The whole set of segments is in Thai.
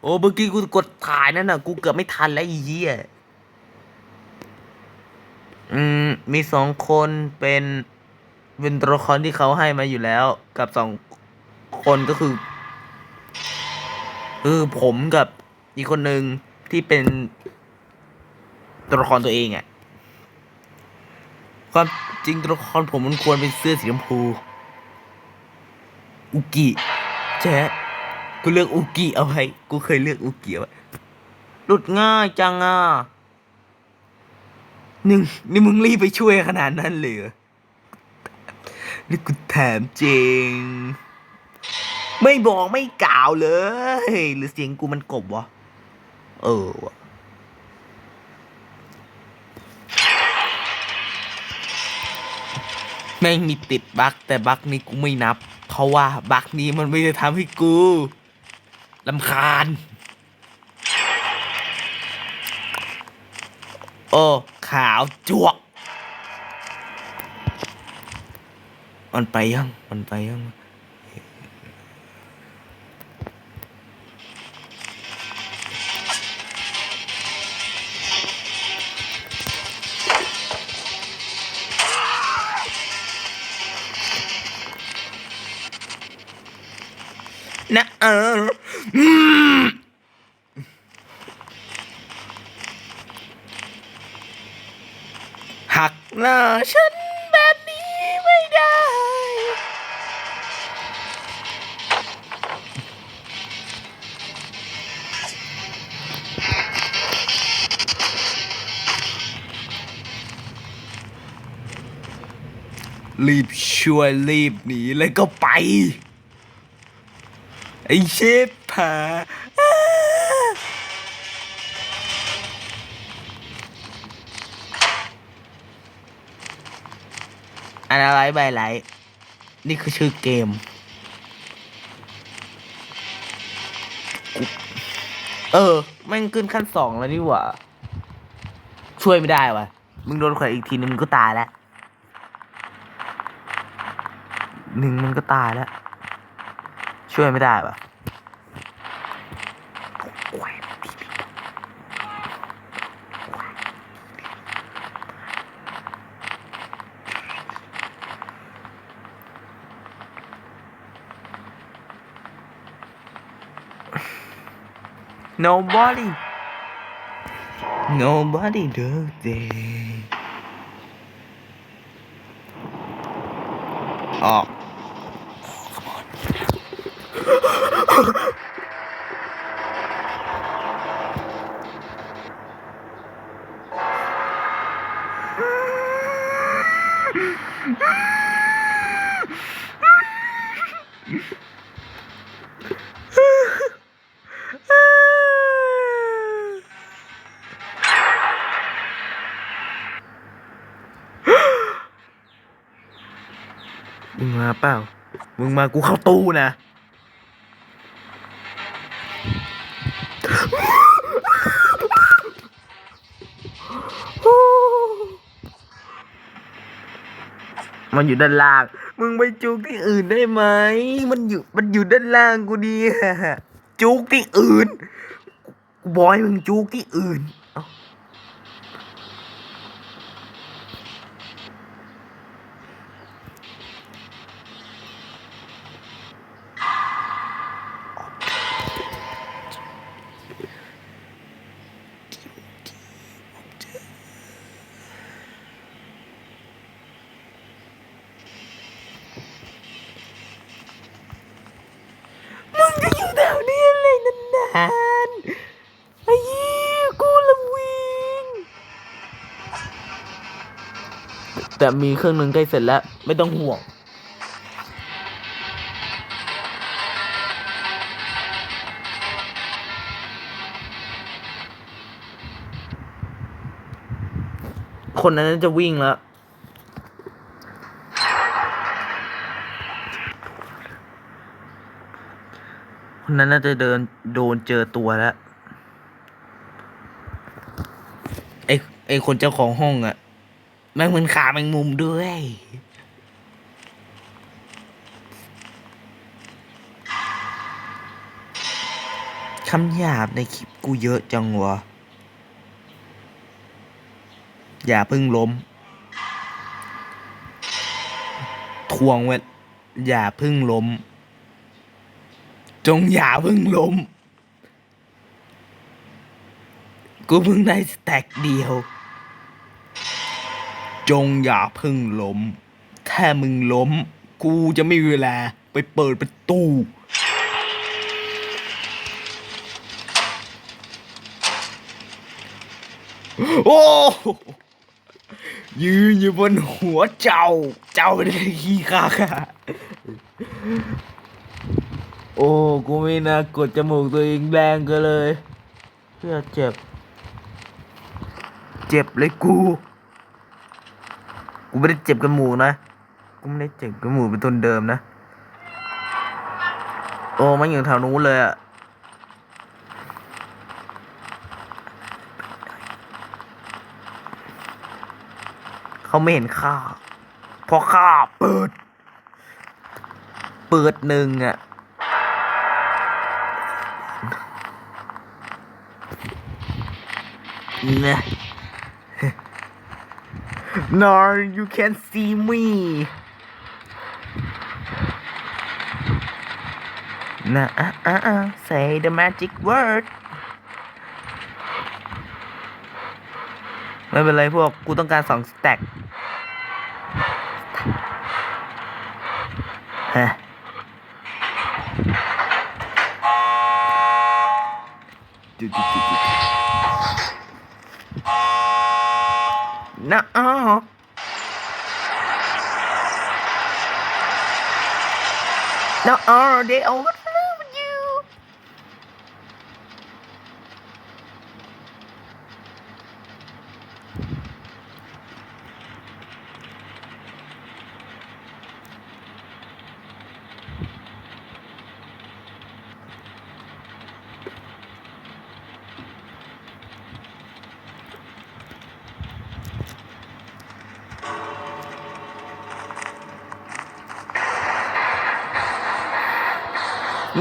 โอ้เมื่อกี้กูกดถ่ายนั่นน่ะ กูเกือบไม่ทันแล้วอ้เหี้ยอืม มีสองคนเป็นเป็นตัวละครที่เขาให้มาอยู่แล้ว กับสองคนก็คือ คือผมกับอีกคนหนึ่งที่เป็นตัวละครตัวเองอะ่ะ ความจริงตัวละครผมมันควรเป็นเสื้อสีชมพู อุกิแจ๊ กูเลือกอุกิเอาไว้กูเคยเลือกอุกิเอาไว้หลุดง่ายจังอะนี่งนี่มึงรีบไปช่วยขนาดนั้นเลยเหรอนี่กูแถมจริง ไม่บอกไม่กล่าวเลย หรือเสียงกูมันกบวะ เออวะแม่งมีติดบั๊กแต่บั๊กนี้กูไม่นับ เพราะว่าบั๊กนี้มันไม่ได้ทำให้กู ลำคาญ โอ้ ขาวจวก มันไปยัง มันไปยัง นะเออหักหน้าฉันแบบนี้ไม่ได้ รีบช่วยรีบหนีแล้วก็ไป ไอ้เชฟผาอันอะไรใบไหลนี่คือชื่อเกม เออแม่งขึ้นขั้นสองแล้วนี่หว่า ช่วยไม่ได้วะมึงโดนแขวนอีกทีนึงมึงก็ตายแล้ว หนึ่งมันก็ตายแล้ว ช่วยไม่ได้ปะ Nobody Nobody does it ออก มึงมาเปล่า มึงมากูเข้าตู้นะ มันอยู่ด้านล่าง มึงไปจุกที่อื่นได้ไหม มันอยู่ มันอยู่ด้านล่างกูดีจุกที่อื่น บอยมึงจุกที่อื่น นานไอ้ยี่กูละวิงแต่มีเครื่องหนึ่งใกล้เสร็จแล้ว ไม่ต้องห่วงคนนั้นจะวิ่งแล้ว นั้นน่าจะเดินโดนเจอตัวแล้วไอไอคนเจ้าของห้องอะแม่งมือนขาแมงมุมด้วย คำหยาบในคลิปกูเยอะจังวะ อย่าพิ่งล้ม ทวงไว้ อย่าพิ่งล้ม จงอย่าเพิ่งล้ม กูเพิ่งได้สแต็กเดียว จงอย่าเพิ่งล้ม ถ้ามึงล้ม กูจะไม่มีเวลาไปเปิดประตูโอ้ยืนอยู่บนหัวเจ้า เจ้าไม่ได้ขี้ข้าค่ะ อ้กูไม่น่ากดจมูกตัวเองแรงก็เลยเพื่อเจ็บ เจ็บเลยกู กูไม่ได้เจ็บกับหมูนะ กูไม่ได้เจ็บกับหมูเป็นต้นเดิมนะ โอ้มันอยู่แถวนู้นเลยอะเขาไม่เห็นข้าเพราะข้าเปิด เปิดหนึ่งอะ นะ No you can see me นะอะอะอะ say the magic word ไม่เป็นไรพวก กูต้องการสองสแต็กฮะจุดจุดจุดจุด นะอ้อ No, oh, they overflew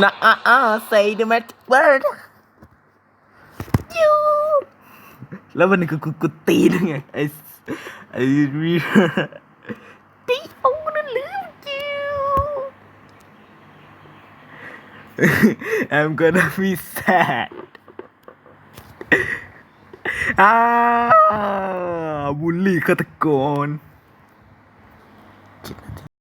Nah, uh, uh, say the magic word. You. แล้ววันนี้กูกูกูตีด้วยไงไอ้ไอ้รีตีโอ้นั่นลืม you I'm gonna be sad อ่าบุลลี่ฆาตกร